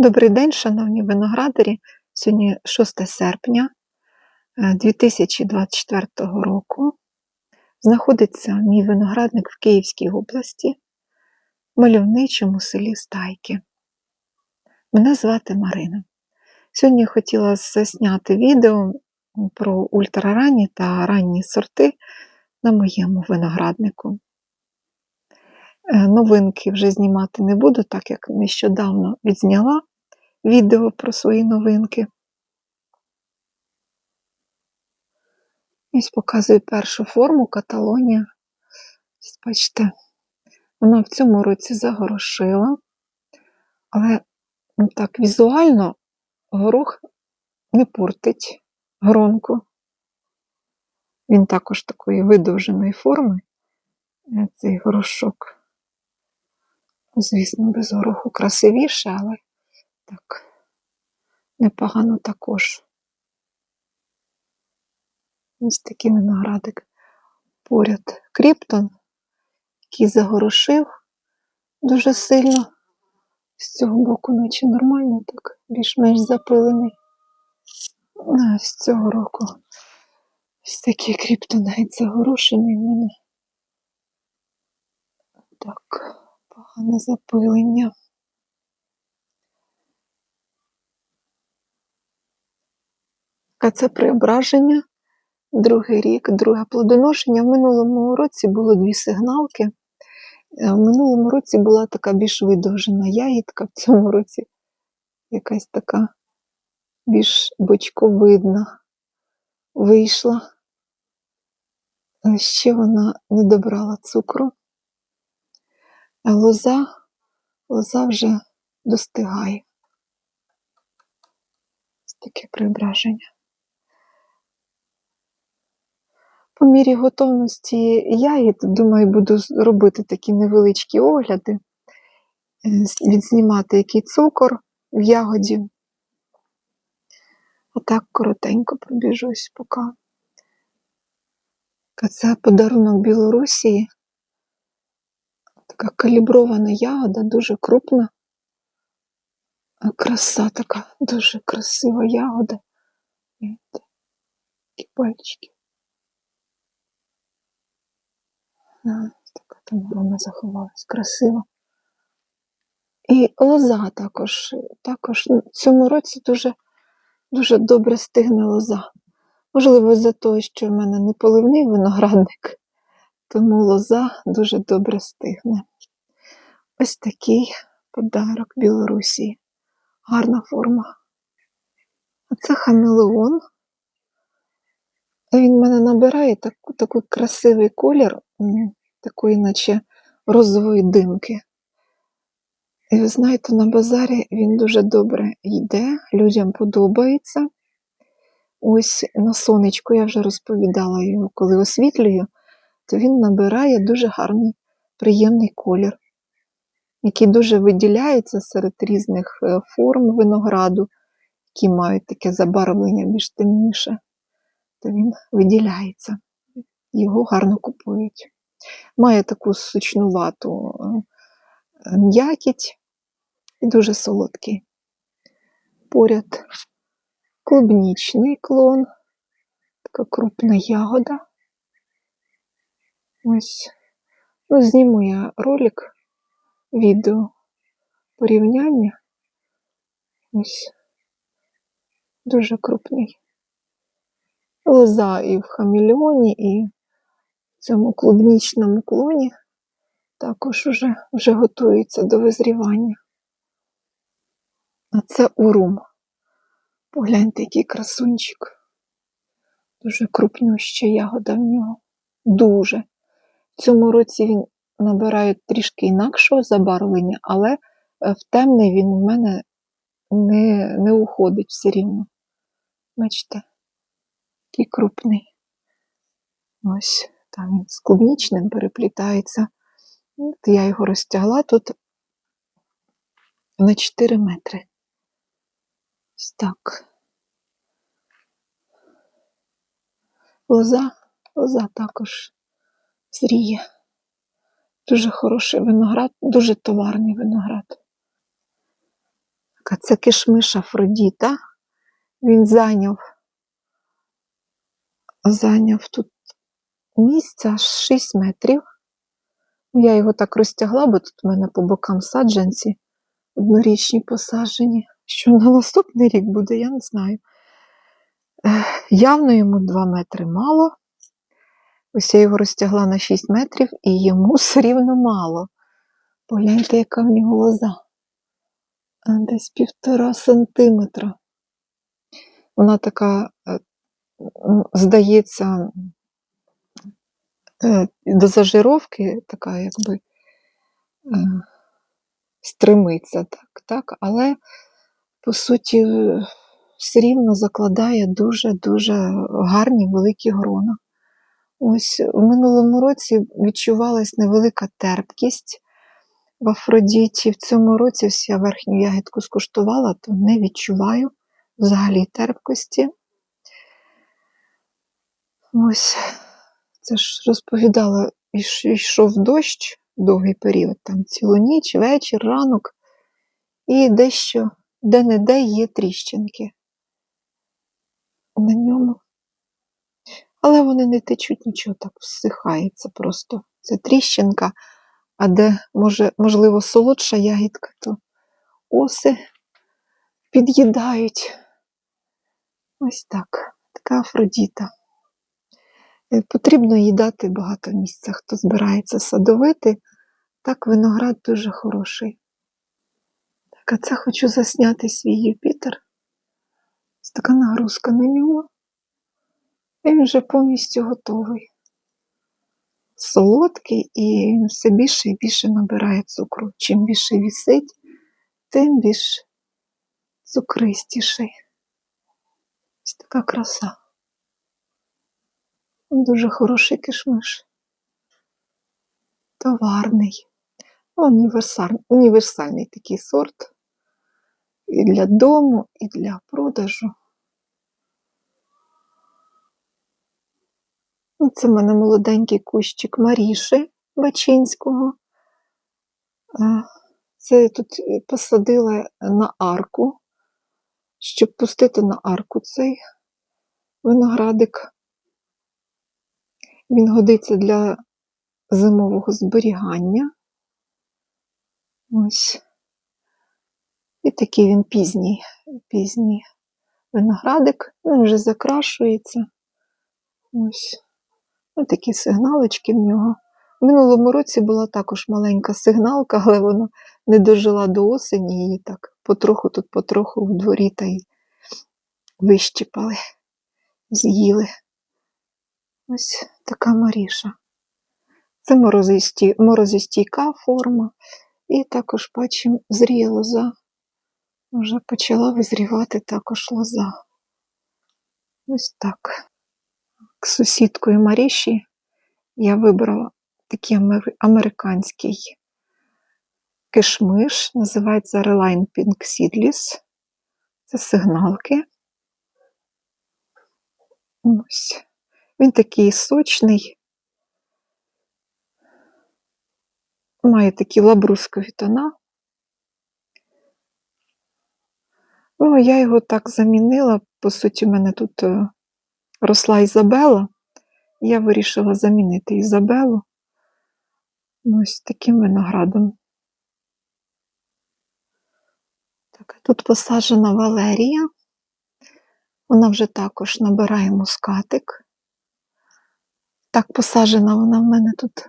Добрий день, шановні виноградарі. Сьогодні 6 серпня е, 2024 року. Знаходиться мій виноградник в Київській області, в мальовничому селі Стайки. Мене звати Марина. Сьогодні я хотіла засняти відео про ультраранні та ранні сорти на моєму винограднику. Е, Новинки вже знімати не буду, так як нещодавно відзняла відео про свої новинки. Ось показую першу форму Каталонія. Бачите, вона в цьому році загорошила, але ну, так візуально горох не портить гронку. Він також такої видовженої форми, цей горошок. Звісно, без гороху красивіше, але так непогано також. Ось такий виноградик поряд Кріптон, який загорошив дуже сильно. З цього боку, наче нормально, так більш-менш запилений. А з цього року ось такий Кріптон навіть загорошений в мене. Так, погане запилення. А це преображення, другий рік, друге плодоношення. В минулому році було дві сигналки. Е, В минулому році була така більш видовжена ягідка, в цьому році якась така більш бочковидна вийшла. Ще вона не добрала цукру. А лоза, лоза вже достигає. Таке преображення. По мірі готовності ягід, думаю, буду робити такі невеличкі огляди, е, відзнімати який цукор в ягоді. Отак коротенько пробіжусь поки. Це подарунок Білорусії. Така калібрована ягода, дуже крупна. Краса така, дуже красива ягода. Пальчики. А, Така там грома заховалась, красиво. І лоза також. Також ну, цьому році дуже, дуже добре стигне лоза. Можливо, за те, що в мене не поливний виноградник, тому лоза дуже добре стигне. Ось такий подарок Білорусі. Гарна форма. А це хамелеон. Він в мене набирає таку, такий красивий колір, такої, наче розової димки. І ви знаєте, на базарі він дуже добре йде, людям подобається. Ось на сонечку я вже розповідала його, коли освітлюю, то він набирає дуже гарний, приємний колір, який дуже виділяється серед різних е, форм винограду, які мають таке забарвлення більш темніше, то він виділяється. Його гарно купують. Має таку сучнувату е, м'якіть і дуже солодкий. Поряд клубнічний клон, така крупна ягода. Ось. Ну, зніму я ролик, відео порівняння. Ось. Дуже крупний. Лоза і в хамільоні, і в цьому клубнічному клоні також вже, вже готується до визрівання. А це урум. Погляньте, який красунчик. Дуже крупнюща ягода в нього. Дуже. В цьому році він набирає трішки інакшого забарвлення, але е, в темний він у мене не, не уходить все рівно. Бачите, який крупний. Ось там він з клубнічним переплітається. От я його розтягла тут на 4 метри. Ось так. Лоза, лоза також зріє. Дуже хороший виноград, дуже товарний виноград. Це кишмиш Афродіта. Він зайняв, зайняв тут місце аж 6 метрів. Ну, Я його так розтягла, бо тут у мене по бокам саджанці однорічні посаджені. Що на наступний рік буде, я не знаю. Явно йому 2 метри мало. Ось я його розтягла на 6 метрів, і йому все рівно мало. Погляньте, яка в нього лоза. Десь півтора сантиметра. Вона така, е, здається, е, до зажировки така, якби е, стримиться, так, так, але по суті все рівно закладає дуже-дуже гарні великі грона. Ось в минулому році відчувалась невелика терпкість в Афродіті. В цьому році я верхню ягідку скуштувала, то не відчуваю взагалі терпкості. Ось це ж розповідала, йшов дощ довгий період, там цілу ніч, вечір, ранок, і дещо де-не-де є тріщинки на ньому. Але вони не течуть нічого, так всихається просто. Це тріщинка, а де, може, можливо, солодша ягідка, то оси під'їдають. Ось так. Така Афродіта. Е, Потрібно їй дати багато місця. Хто збирається садовити, так виноград дуже хороший. Так, а це хочу засняти свій Юпітер. Ось така нагрузка на нього. Він вже повністю готовий. Солодкий і він все більше і більше набирає цукру. Чим більше вісить, тим більш цукристіший. Ось така краса. Дуже хороший кишмиш. Товарний. Універсаль... Універсальний такий сорт. І для дому, і для продажу. Ну, Це в мене молоденький кущик Маріши Бачинського. Е, Це я тут е, посадила на арку, щоб пустити на арку цей виноградик. Він годиться для зимового зберігання. Ось. І такий він пізній, пізній виноградик. Він вже закрашується. Ось. Ось такі сигналочки в нього. В минулому році була також маленька сигналка, але вона не дожила до осені, її так потроху тут, потроху в дворі та й вищипали, з'їли. Ось така Маріша. Це морозості... морозостійка форма. І також бачимо, зріє лоза. Вже почала визрівати також лоза. Ось так. К сусідкою Маріші я вибрала такий американський кишмиш, називається Reline Pink Seedless. Це сигналки. Ось. Він такий сочний, має такі лабрускові тона. Ну, я його так замінила. По суті, в мене тут е, росла Ізабела. Я вирішила замінити Ізабелу ось таким виноградом. Так, тут посаджена Валерія. Вона вже також набирає мускатик. Так посаджена вона в мене тут,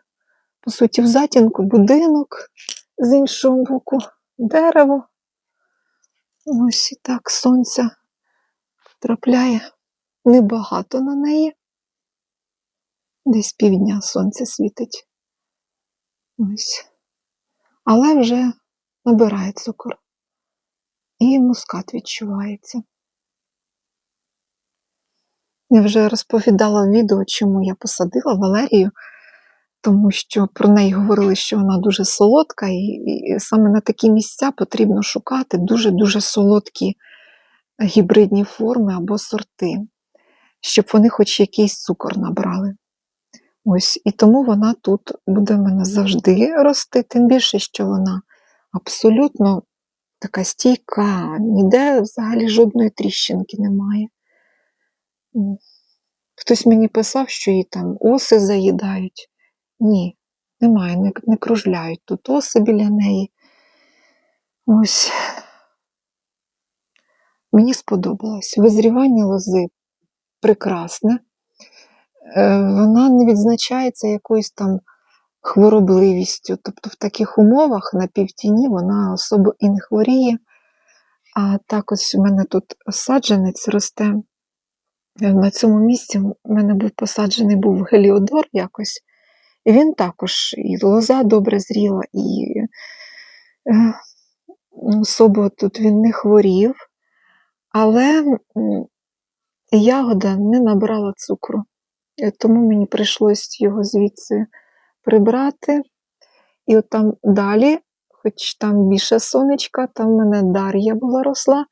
по суті, в затінку, будинок, з іншого боку дерево. Ось і так сонця трапляє небагато на неї. Десь півдня сонце світить. Ось. Але вже набирає цукор. І мускат відчувається. Я вже розповідала в відео, чому я посадила Валерію, тому що про неї говорили, що вона дуже солодка, і, і саме на такі місця потрібно шукати дуже-дуже солодкі гібридні форми або сорти, щоб вони хоч якийсь цукор набрали. Ось, і тому вона тут буде в мене завжди рости, тим більше, що вона абсолютно така стійка, ніде взагалі жодної тріщинки немає. Хтось мені писав, що її там оси заїдають. Ні, немає, не, не кружляють тут оси біля неї. Ось. Мені сподобалось. Визрівання лози прекрасне. Е, Вона не відзначається якоюсь там хворобливістю. Тобто в таких умовах на півтіні вона особо і не хворіє. А так ось у мене тут саджанець росте. Е, На цьому місці в мене був посаджений був геліодор якось. І він також, і лоза добре зріла, і е, особо тут він не хворів, але ягода не набрала цукру. Е, Тому мені прийшлось його звідси прибрати. І от там далі, хоч там більше сонечка, там в мене Дар'я була росла.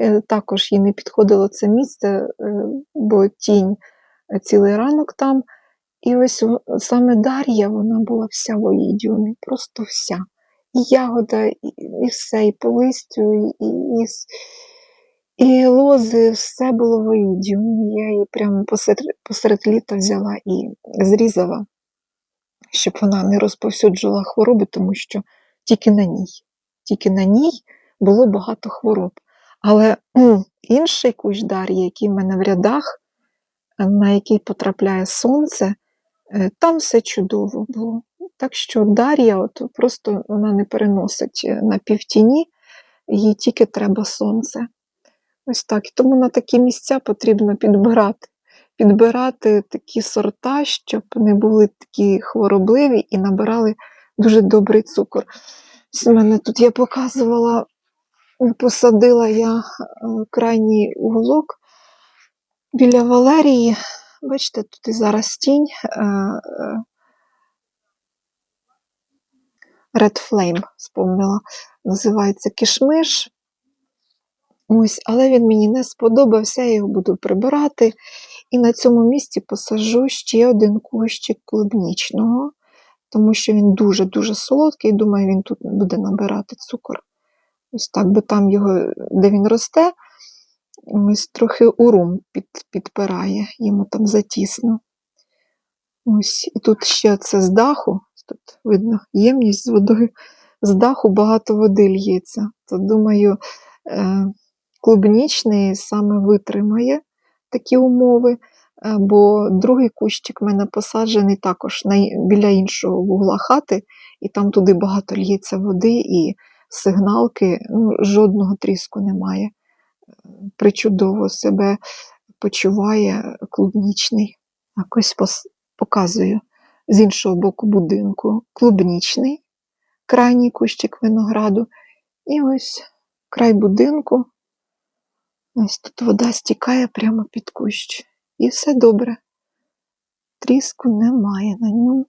Е, Також їй не підходило це місце, е, бо тінь е, цілий ранок там. І ось саме Дар'я, вона була вся в оїдіумі, просто вся. І ягода, і, і все, і по листю, і, і, і, лози, все було в оїдіумі. Я її прямо посеред, посеред літа взяла і зрізала, щоб вона не розповсюджувала хвороби, тому що тільки на ній, тільки на ній було багато хвороб. Але інший кущ Дар'ї, який в мене в рядах, е, на який потрапляє сонце, е, там все чудово було. Так що Дар'я от просто вона не переносить е, на півтіні, їй тільки треба сонце. Ось так. Тому на такі місця потрібно підбирати. Підбирати такі сорта, щоб не були такі хворобливі і набирали дуже добрий цукор. У мене тут я показувала, посадила я е, крайній уголок біля Валерії. Бачите, тут і зараз тінь. е, е, Red Flame, спомнила, називається кішмиш. Ось, але він мені не сподобався, я його буду прибирати. І на цьому місці посаджу ще один кущик клубнічного, тому що він дуже-дуже солодкий. Думаю, він тут буде набирати цукор. Ось так, бо там його, де він росте, ось трохи урум під, підпирає, йому там затісно. Ось, і тут ще це з даху, тут видно ємність з водою, з даху багато води л'ється. То думаю, е, клубнічний саме витримає такі умови, е, бо другий кущик в мене посаджений також біля іншого вугла хати, і там туди багато л'ється води, і сигналки, ну, жодного тріску немає. Причудово себе почуває клубнічний. Якось показую з іншого боку будинку клубнічний, крайній кущик винограду, і ось край будинку. Ось тут вода стікає прямо під кущ. І все добре. Тріску немає на ньому.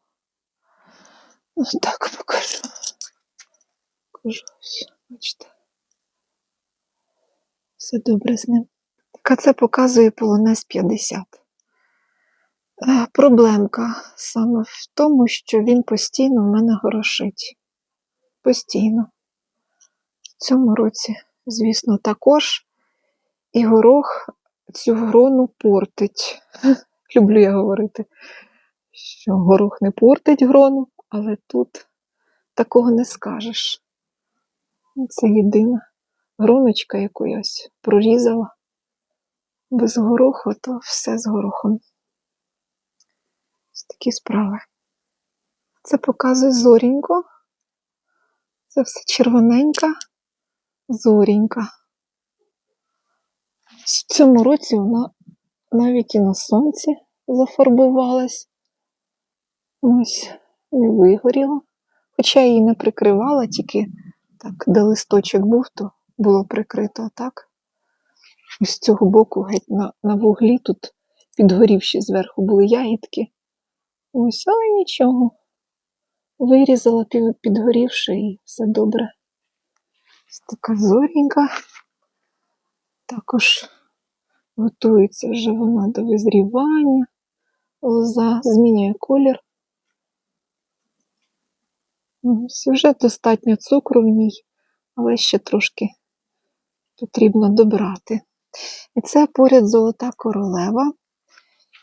Ось так покажу. Покажу бачите. Все добре з ним. Це показує полонез 50. Е, Проблемка саме в тому, що він постійно в мене горошить. Постійно. В цьому році, звісно, також. І горох цю грону портить. Люблю я говорити, що горох не портить грону, але тут такого не скажеш. Це єдина гроночка, яку прорізала. Без гороху, то все з горохом. Ось такі справи. Це показує зорінько. Це все червоненька зорінька. В цьому році вона навіть і на сонці зафарбувалась. Ось, не вигоріла. Хоча її не прикривала, тільки так, де листочок був, то було прикрито, так. Ось з цього боку, геть на, на вуглі, тут підгорівші зверху були ягідки. Ось, але нічого. Вирізала під, підгорівши і все добре. Ось така зорінька. Також готується вже вона до визрівання. Лоза змінює колір. Ось, вже достатньо цукру в ній. але ще трошки потрібно добрати. І це поряд золота королева,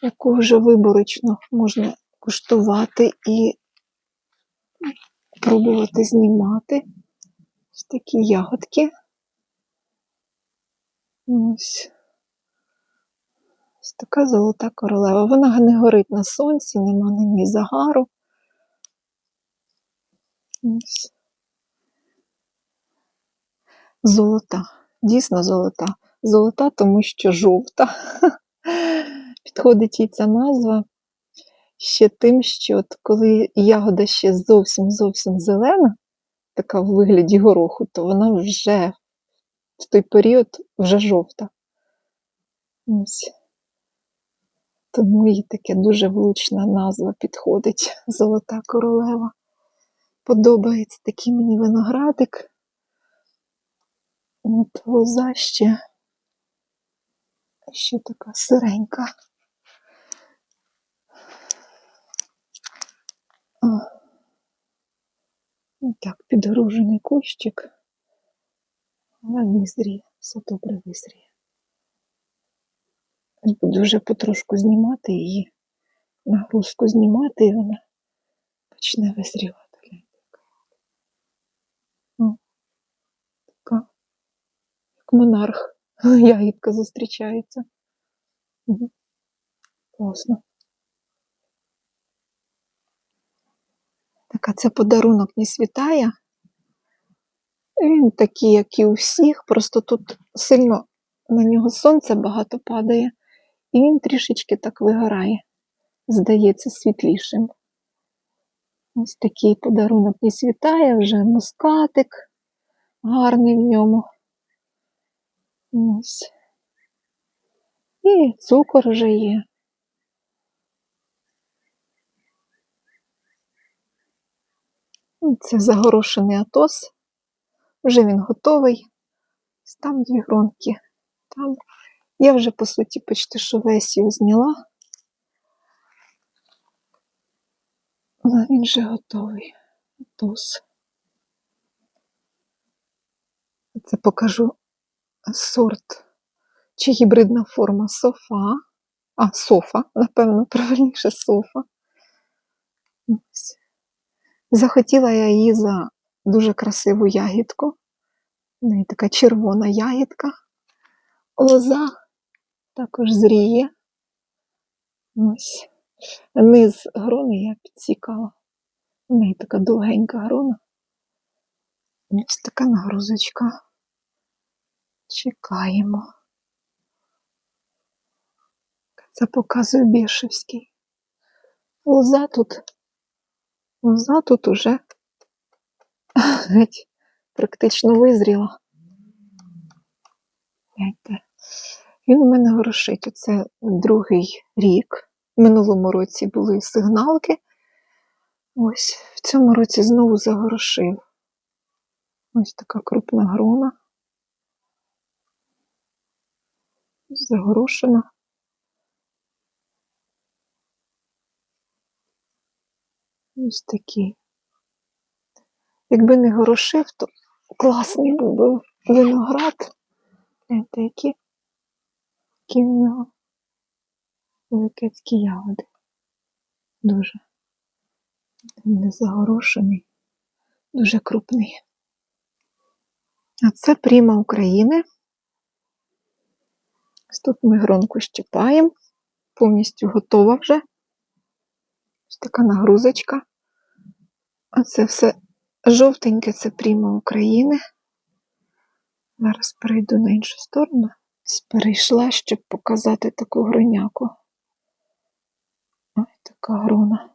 яку вже виборочно можна куштувати і пробувати знімати. Ось такі ягодки. Ось. Ось така золота королева. Вона не горить на сонці, нема на ній загару. Ось. Золота. Дійсно золота. Золота, тому що жовта. Підходить їй ця назва ще тим, що от коли ягода ще зовсім зовсім зелена, така в вигляді гороху, то вона вже в той період вже жовта. Тому їй таке дуже влучна назва підходить Золота королева. Подобається такий мені виноградик. От лоза ще, ще така сиренька. О. Так, підгружений кущик. Але визріє, все добре визріє. Буду вже потрошку знімати її, нагрузку знімати, і вона почне визрівати. Гляньте, яка. О, така, як монарх. Ягідка зустрічається. Класно. Так, а це подарунок не світає. Він такий, як і у всіх, просто тут сильно на нього сонце багато падає, і він трішечки так вигорає, здається світлішим. Ось такий подарунок не світає, вже мускатик гарний в ньому. Ось. І цукор вже є. Ну, Це загорошений атос. Вже він готовий. Там дві гронки. Там. Я вже, по суті, почти що весь його зняла. Але він вже готовий. Атос. Це покажу сорт чи гібридна форма софа. А, софа, напевно, правильніше софа. Захотіла я її за дуже красиву ягідку. В неї така червона ягідка. Лоза також зріє. Ось. Низ грони я підсікала. У неї така довгенька грона. Ось така нагрузочка. Чекаємо. Це показує Бішевський. Лоза тут. Лоза тут уже геть практично визріла. Він у мене горошить. Оце другий рік. В минулому році були сигналки. Ось в цьому році знову загорошив. Ось така крупна грона. Загорошена. Ось такий. Якби не горошив, то класний був би виноград. Гляньте, які, які в нього великецькі ягоди. Дуже. Не загорошений, дуже крупний. А це пріма України. Ось тут ми гронку щипаємо, повністю готова вже. Ось така нагрузочка. А це все жовтеньке, це пріма України. Зараз перейду на іншу сторону. Перейшла, щоб показати таку гроняку. Ось така грона.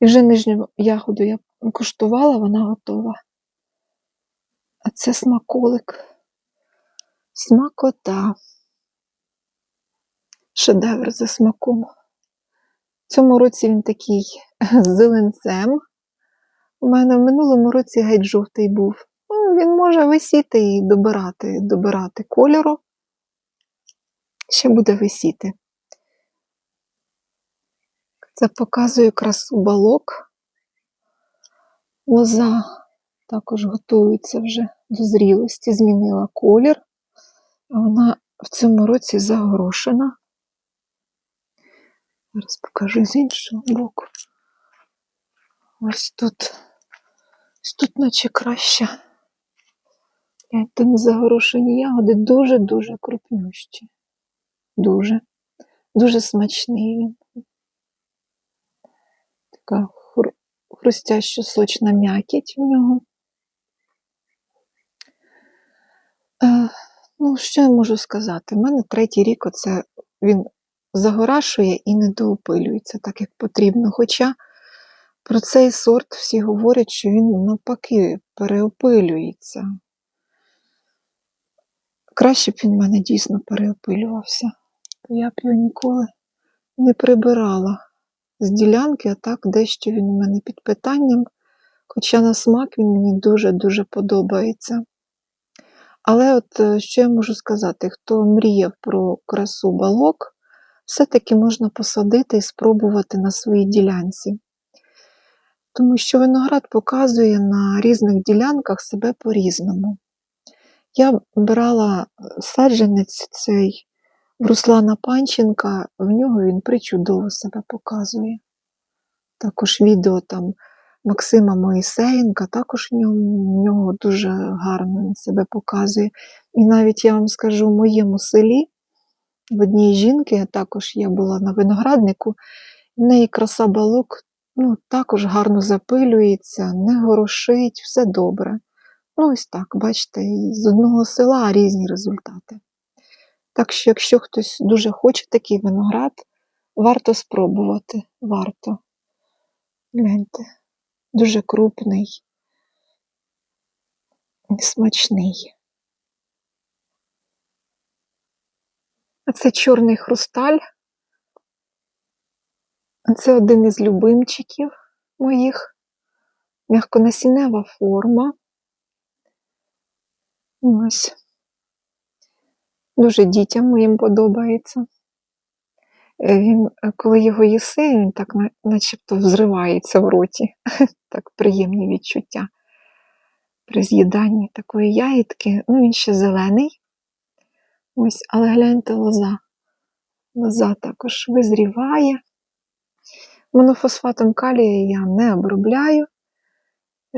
І вже нижню ягоду я куштувала, вона готова. А це смаколик. Смакота. Шедевр за смаком. В цьому році він такий з зеленцем. У мене в минулому році геть жовтий був. Ну, він може висіти і добирати, добирати кольору. Ще буде висіти. Це показує красу балок. Лоза також готується вже до зрілості, змінила колір. Вона в цьому році загорошена. Зараз покажу з іншого боку. Ось тут, ось тут наче краще. Гляньте, не загорошені ягоди дуже-дуже крупнющі. Дуже. Дуже смачний він. Така хру- хрустяща сочна м'якіть в нього. Е, ну, що я можу сказати? У мене третій рік оце він загорашує і не доопилюється так, як потрібно. Хоча про цей сорт всі говорять, що він навпаки переопилюється. Краще б він в мене дійсно переопилювався. То я б його ніколи не прибирала з ділянки, а так дещо він у мене під питанням. Хоча на смак він мені дуже-дуже подобається. Але от е, що я можу сказати, хто мріяв про красу балок, все-таки можна посадити і спробувати на своїй ділянці. Тому що виноград показує на різних ділянках себе по-різному. Я брала е, саджанець цей в Руслана Панченка, в нього він причудово себе показує. Також відео там Максима Моїсеєнка, також в нього дуже гарно він себе показує. І навіть я вам скажу, в моєму селі в одній жінки, також я була на винограднику, в неї краса балок ну, також гарно запилюється, не горошить, все добре. Ну, ось так, бачите, з одного села різні результати. Так що, якщо хтось дуже хоче такий виноград, варто спробувати. Варто. Гляньте, дуже крупний смачний. Це чорний хрусталь. Це один із любимчиків моїх. М'яконасінева форма. Ось. Дуже дітям моїм подобається. Він, коли його їси, він так начебто взривається в роті. Так приємні відчуття при з'їданні такої ягідки. Ну, він ще зелений. Ось, але гляньте лоза. Лоза також визріває. Монофосфатом калія я не обробляю.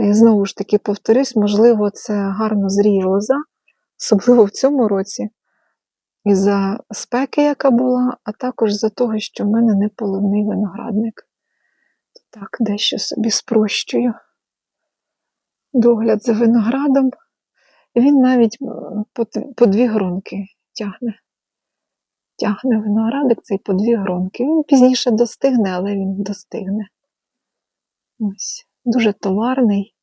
Е, Знову ж таки, повторюсь, можливо, це гарно зріє лоза, особливо в цьому році. Із-за спеки, яка була, а також за того, що в мене не поливний виноградник. Так, дещо собі спрощую. Догляд за виноградом. Він навіть по, дві гронки тягне. Тягне виноградик цей по дві гронки. Він пізніше достигне, але він достигне. Ось. Дуже товарний,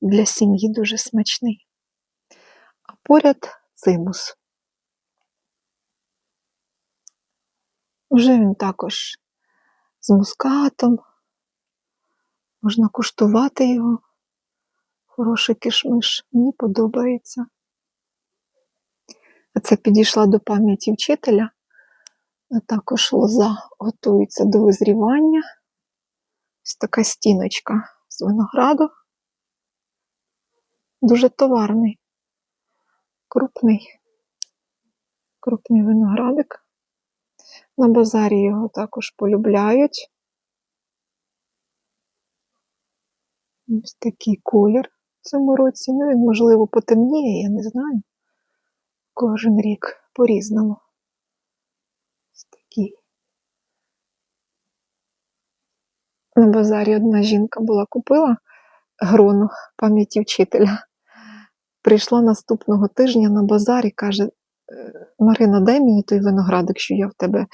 для сім'ї дуже смачний. А поряд цимус. Вже він також з мускатом. Можна куштувати його. Хороший кишмиш. Мені подобається. Це підійшла до пам'яті вчителя. А також лоза готується до визрівання. Ось така стіночка з винограду. Дуже товарний, крупний, крупний виноградик. На базарі його також полюбляють. Ось такий колір в цьому році. Ну, він, можливо, потемніє, я не знаю. Кожен рік по-різному. Ось такий. На базарі одна жінка була купила грону пам'яті вчителя. Прийшла наступного тижня на базар і каже: «Е, Марина, дай мені той виноградик, що я в тебе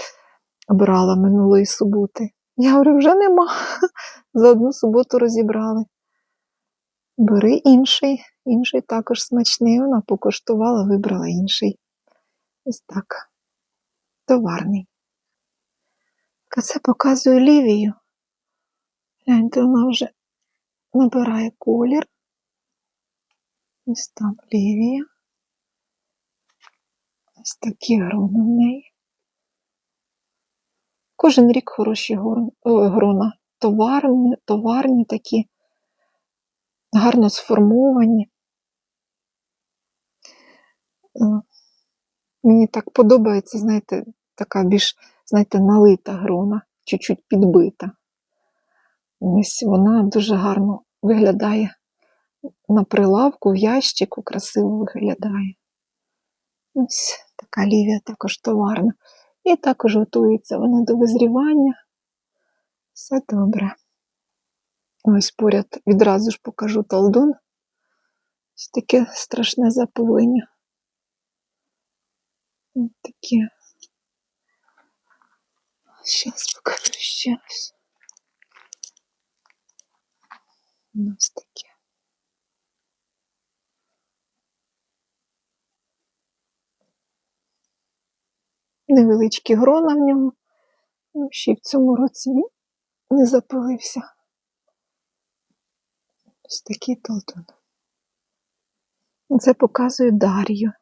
брала минулої суботи. Я говорю, вже нема. За одну суботу розібрали. Бери інший, інший також смачний. Вона покуштувала, вибрала інший. Ось так. Товарний. Це показує лівію. Гляньте, вона вже набирає колір. Ось там лівія. Ось такі грони в неї. Кожен рік хороші о, грона. Товарні, товарні такі. Гарно сформовані. Е, Мені так подобається, знаєте, така більш, знаєте, налита грона, чуть-чуть підбита. Ось вона дуже гарно виглядає на прилавку, в ящику красиво виглядає. Ось така лівія також товарна. І також готується вона до визрівання. Все добре. Ось поряд відразу ж покажу талдун. Ось таке страшне запилення. Ось таке. Зараз покажу ще раз. Ось таке. Невеличкі грона в ньому. Ну, ще й в цьому році він не запилився. Ось такий толтун. Це показує Дар'ю.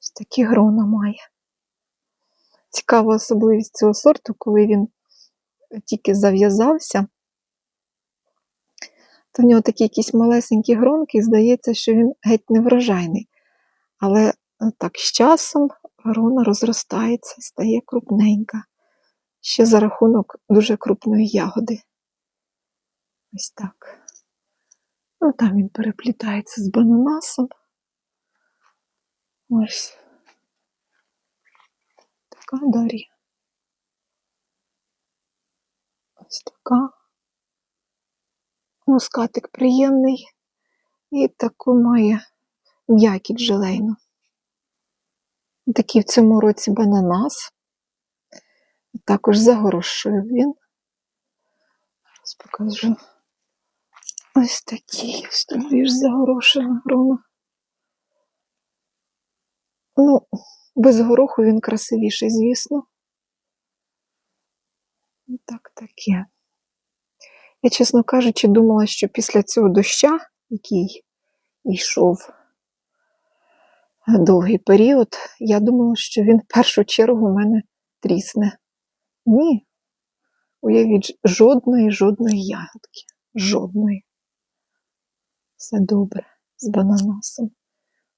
Ось такі грона має. Цікава особливість цього сорту, коли він тільки зав'язався, то в нього такі якісь малесенькі гронки, і здається, що він геть не врожайний. Але е, так з часом грона розростається і стає крупненька. Ще за рахунок дуже крупної ягоди. Ось так. Ну, там він переплітається з бананасом. Ось. Така Дар'я. Ось така. Мускатик приємний. І таку має м'якість желейну. Такий в цьому році бананас. Також загорошив він. Ось покажу. Ось тут більш загорошена грона. Ну, без гороху він красивіший, звісно. Так, таке. Я, чесно кажучи, думала, що після цього доща, який йшов довгий період, я думала, що він в першу чергу у мене трісне. Ні. Уявіть, жодної, жодної ягодки. Жодної. Все добре з бананасом.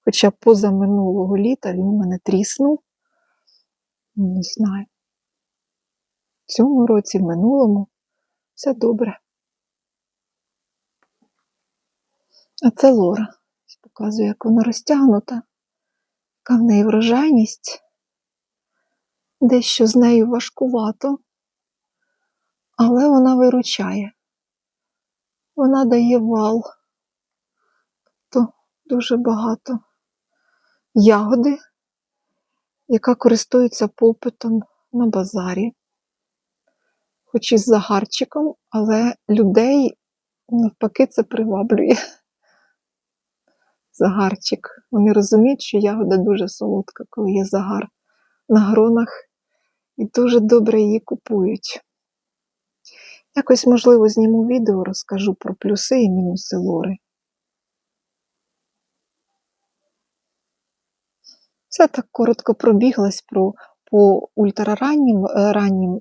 Хоча поза минулого літа він мене тріснув. Не знаю. В цьому році, в минулому, все добре. А це Лора. Показую, як вона розтягнута, яка в неї врожайність. Дещо з нею важкувато, але вона виручає. Вона дає вал. Дуже багато ягоди, яка користується попитом на базарі, хоч і з загарчиком, але людей навпаки це приваблює. Загарчик. Вони розуміють, що ягода дуже солодка, коли є загар на гронах, і дуже добре її купують. Якось, можливо, зніму відео, розкажу про плюси і мінуси лори. Все так коротко пробіглась про по ультрараннім е, раннім е,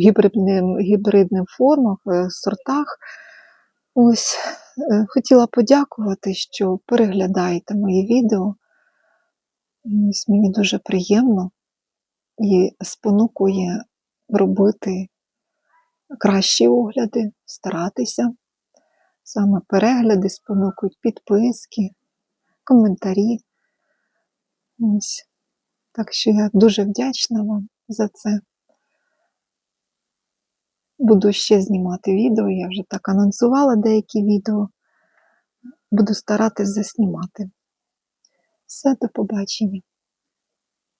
гібридним, гібридним формах, е, сортах. Ось хотіла подякувати, що переглядаєте мої відео. Ось мені дуже приємно і спонукує робити кращі огляди, старатися. Саме перегляди спонукують підписки, коментарі. Ось. Так що я дуже вдячна вам за це. Буду ще знімати відео, я вже так анонсувала деякі відео. Буду старатись заснімати. Все, до побачення.